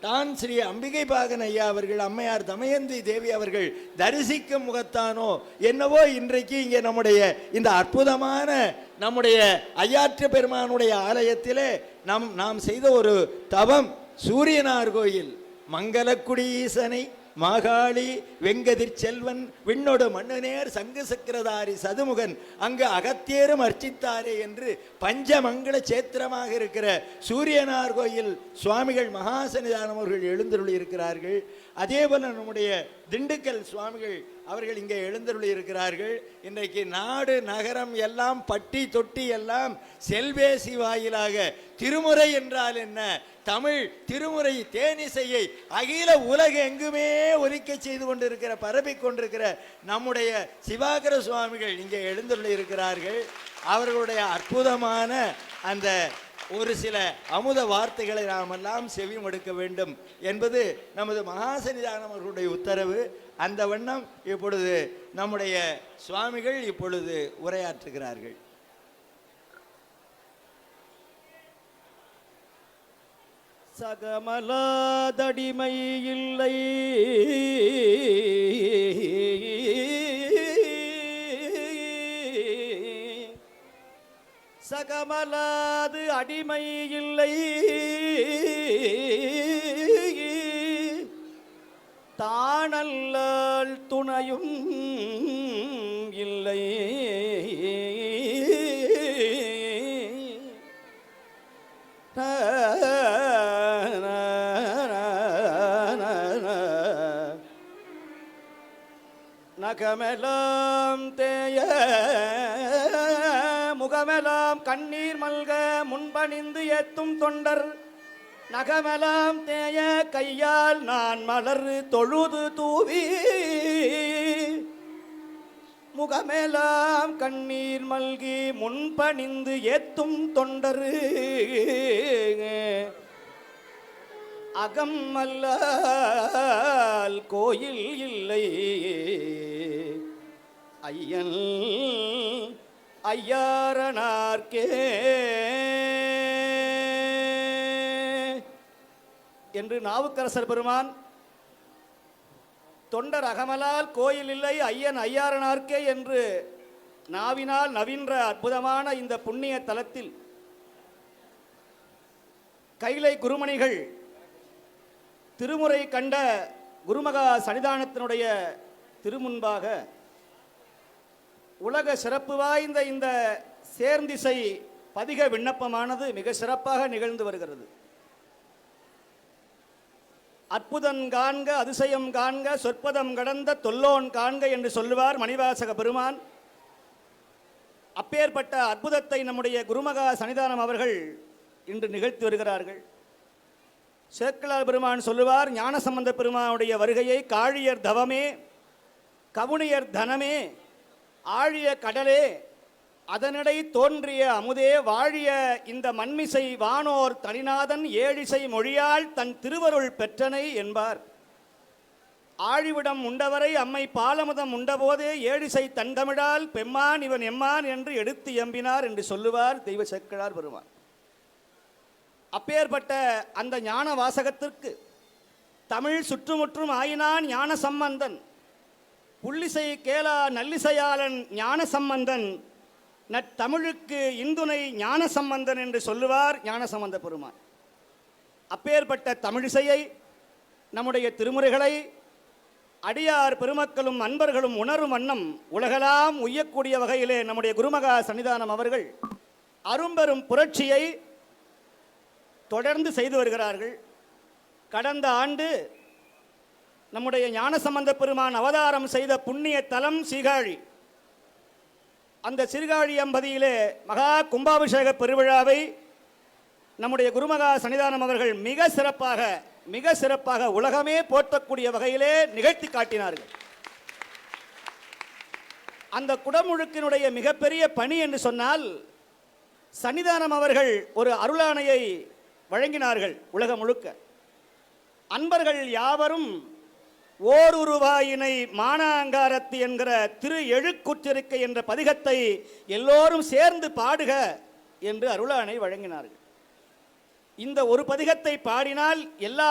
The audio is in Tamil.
தான் ஸ்ரீ அம்பிகை பாகன் ஐயா அவர்கள் அம்மையார் தமயந்தி தேவி அவர்கள் தரிசிக்கும் முகத்தானோ என்னவோ இன்றைக்கு இங்கே நம்முடைய இந்த அற்புதமான நம்முடைய ஐயாற்று பெருமானுடைய ஆலயத்திலே நம் நாம் செய்த ஒரு தவம். சூரியனார் கோயில் மங்களக்குடி ஈசனை மாகாளி வெங்கதிர் செல்வன் விண்ணோட மண்ணுநேர் சங்க சக்கரதாரி சதுமுகன் அங்கு அகத்தியரும் அர்ச்சித்தாரே என்று பஞ்சமங்கள சேத்திரமாக இருக்கிற சூரியனார் கோயில் சுவாமிகள் மகாசன்னிதானம் அவர்கள் எழுந்தருளி இருக்கிறார்கள் அதே போல நம்முடைய திண்டுக்கல் சுவாமிகள் அவர்கள் இங்கே எழுந்தருளி இருக்கிறார்கள் இன்றைக்கு நாடு நகரம் எல்லாம் பட்டி தொட்டி எல்லாம் செல்வேசி வாயிலாக திருமுறை என்றால் என்ன? தமிழ் திருமுறை தேனிசையை அகில உலக எங்குமே ஒலிக்க செய்து கொண்டிருக்கிற பரப்பி கொண்டிருக்கிற நம்முடைய சிவாகர சுவாமிகள் இங்கே எழுந்துள்ள இருக்கிறார்கள் அவர்களுடைய அற்புதமான அந்த ஒரு சில அமுத வார்த்தைகளை நாம் எல்லாம் செவிமடுக்க வேண்டும் என்பது நமது மகாசன்னிதானம் அவர்களுடைய உத்தரவு. அந்த வண்ணம் இப்பொழுது நம்முடைய சுவாமிகள் இப்பொழுது உரையாற்றுகிறார்கள். சகமலாதடிமை இல்லை. சகமலாது அடிமை இல்லை தானல்லால் துணையும் இல்லை. நகமெல்லாம் தேய முகமெல்லாம் கண்ணீர் மல்க முன்பணிந்து ஏத்தும் தொண்டர். நகமெல்லாம் தேய கையால் நான் மலர் தொழுது தூவி. முகமெலாம் கண்ணீர் மல்கி முன்பணிந்து ஏத்தும் தொண்டரு. அகம் அல்லால் கோயில் இல்லை. ஐயன் ஐயாரனார்க்கே. என்று நாவுக்கரசர் பெருமான் தொண்டர் அகமலால் கோயில் இல்லை ஐயன் ஐயாரனார்க்கே என்று நாவினால் நவீன்ற அற்புதமான இந்த புண்ணிய தலத்தில் கைலை குருமணிகள் திருமுறை கண்ட குருமகா சன்னிதானத்தினுடைய திருமுன்பாக உலக சிறப்பு வாய்ந்த இந்த சேர்ந்திசை பதிக விண்ணப்பமானது மிக சிறப்பாக நிகழ்ந்து வருகிறது. அற்புதம் காண்க அதிசயம் காண்க சொற்பதம் கடந்த தொல்லோன் காண்க என்று சொல்லுவார் மணிவாசக பெருமான். அப்பேற்பட்ட அற்புதத்தை நம்முடைய குருமகா சன்னிதானம் அவர்கள் இன்று நிகழ்த்தி வருகிறார்கள். சேக்கலார் பெருமான் சொல்லுவார் ஞானசம்பந்த பெருமானுடைய வருகையை காழியர் தவமே கவுனியர் தனமே ஆழிய கடலே அதனிடை தோன்றிய அமுதே வாழிய இந்த மண்மிசை வானோர் தனிநாதன் ஏழிசை மொழியால் தன் திருவருள் பெற்றனை என்பார். ஆழிவிடம் உண்டவரை அம்மை பாலமுதம் உண்டபோதே ஏழிசை தந்தமிழால் பெம்மான் இவன் எம்மான் என்று எடுத்து எம்பினார் என்று சொல்லுவார் தெய்வ சேக்கலார் பெருமான். அப்பேற்பட்ட அந்த ஞான வாசகத்திற்கு தமிழ் சுற்றுமுற்றும் ஆயினான் ஞான சம்பந்தன் புள்ளிசை கேளா நல்லிசையாளன் ஞான சம்பந்தன் நற்றமிழுக்கு இந்துனை ஞான சம்பந்தன் என்று சொல்லுவார் ஞான சம்பந்த பெருமான். அப்பேற்பட்ட தமிழிசையை நம்முடைய திருமுறைகளை அடியார் பெருமக்களும் அன்பர்களும் உணரும் வண்ணம் உலகெல்லாம் உய்யக்கூடிய வகையிலே நம்முடைய குருமகா சன்னிதானம் அவர்கள் அரும்பெரும் புரட்சியை தொடர்ந்து செய்து வருகிறார்கள். கடந்த ஆண்டு நம்முடைய ஞானசம்பந்த பெருமான் அவதாரம் செய்த புண்ணிய தலம் சீகாழி அந்த சீர்காழி அம்பதியிலே மகா கும்பாபிஷேக பெருவிழாவை நம்முடைய குருமகா சன்னிதானம் அவர்கள் மிக சிறப்பாக மிக சிறப்பாக உலகமே போற்றக்கூடிய வகையிலே நிகழ்த்தி காட்டினார்கள். அந்த குடமுழுக்கினுடைய மிகப்பெரிய பணி என்று சொன்னால் சன்னிதானம் அவர்கள் ஒரு அருளாணையை வழங்கினார்கள் உலகம் முழுக்க. அன்பர்கள் யாவரும் ஓருருவாயினை மானாங்காரத்து என்கிற திரு எழுக்குற்றிருக்கை என்ற பதிகத்தை எல்லோரும் சேர்ந்து பாடுக என்று அருளானை வழங்கினார்கள். இந்த ஒரு பதிகத்தை பாடினால் எல்லா